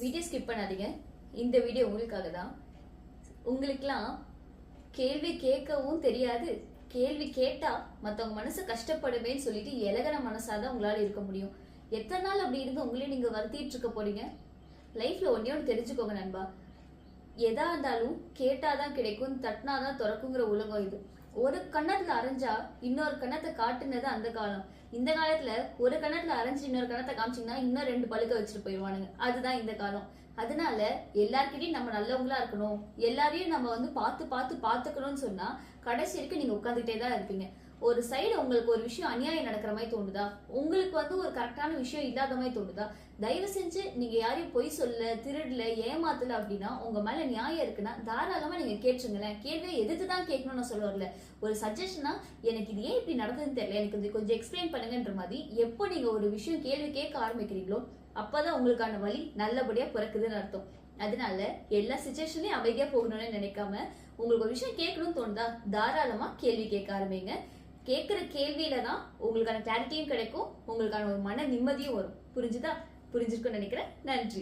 Video skip பண்ணாதீங்க. இந்த video உங்களுக்காக தான் உங்களுக்கெல்லாம் கேள்வி கேட்கவும் தெரியாது. கேள்வி கேட்டா மற்றவங்க மனசு கஷ்டப்படுவேன்னு சொல்லிட்டு இலகன மனசாதான் உங்களால இருக்க முடியும். எத்தனை நாள் அப்படி இருந்து உங்களே நீங்க வருத்திட்டு இருக்க போறீங்க? லைஃப்ல ஒன்னே ஒன்று தெரிஞ்சுக்கோங்க நண்பா. எதா இருந்தாலும் கேட்டாதான் கிடைக்கும் தட்டினாதான் திறக்குங்கிற உலகம் இது. ஒரு கண்ணத்துல அரைஞ்சா இன்னொரு கண்ணத்தை காட்டுனது அந்த காலம். இந்த காலத்துல ஒரு கண்ணத்துல அரைஞ்சு இன்னொரு கண்ணத்தை காமிச்சீங்கன்னா இன்னும் ரெண்டு பழுக்க வச்சுட்டு போயிடுவானுங்க. அதுதான் இந்த காலம். அதனால எல்லார்கிட்டையும் நம்ம நல்லவங்களா இருக்கணும். எல்லாரையும் நம்ம வந்து பார்த்து பார்த்து பார்த்துக்கணும்னு சொன்னா கடைசி வரைக்கும் நீங்க உட்காந்துட்டே தான் இருப்பீங்க. ஒரு சைடு உங்களுக்கு ஒரு விஷயம் அநியாயம் நடக்கிற மாதிரி தோணுதா? உங்களுக்கு வந்து ஒரு கரெக்டான விஷயம் இல்லாத மாதிரி தோணுதா? தயவு செஞ்சு நீங்க யாரையும் பொய் சொல்ல திருடல ஏமாத்தல அப்படின்னா உங்க மேல நியாயம் இருக்குன்னா தாராளமா நீங்க கேட்டுருங்களேன். கேள்வியை எதிர்த்து தான் கேட்கணும்னு நான் சொல்ல வரல. ஒரு சஜஷனா எனக்கு இது ஏன் இப்படி நடந்ததுன்னு தெரியல. எனக்கு இது கொஞ்சம் எக்ஸ்பிளைன் பண்ணுங்கன்ற மாதிரி எப்போ நீங்க ஒரு விஷயம் கேள்வி கேட்க ஆரம்பிக்கிறீங்களோ அப்பதான் உங்களுக்கான வழி நல்லபடியா பிறக்குதுன்னு அர்த்தம். அதனால எல்லா சுச்சுவேஷன்லயும் அமைதியா போகணும்னு நினைக்காம உங்களுக்கு ஒரு விஷயம் கேட்கணும்னு தோணுதா? தாராளமா கேள்வி கேட்க ஆரம்பிங்க. கேட்குற கேள்வியில தான் உங்களுக்கான கிளாரிட்டியும் கிடைக்கும் உங்களுக்கான ஒரு மன நிம்மதியும் வரும். புரிஞ்சுதா? புரிஞ்சிருக்குன்னு நினைக்கிறேன். நன்றி.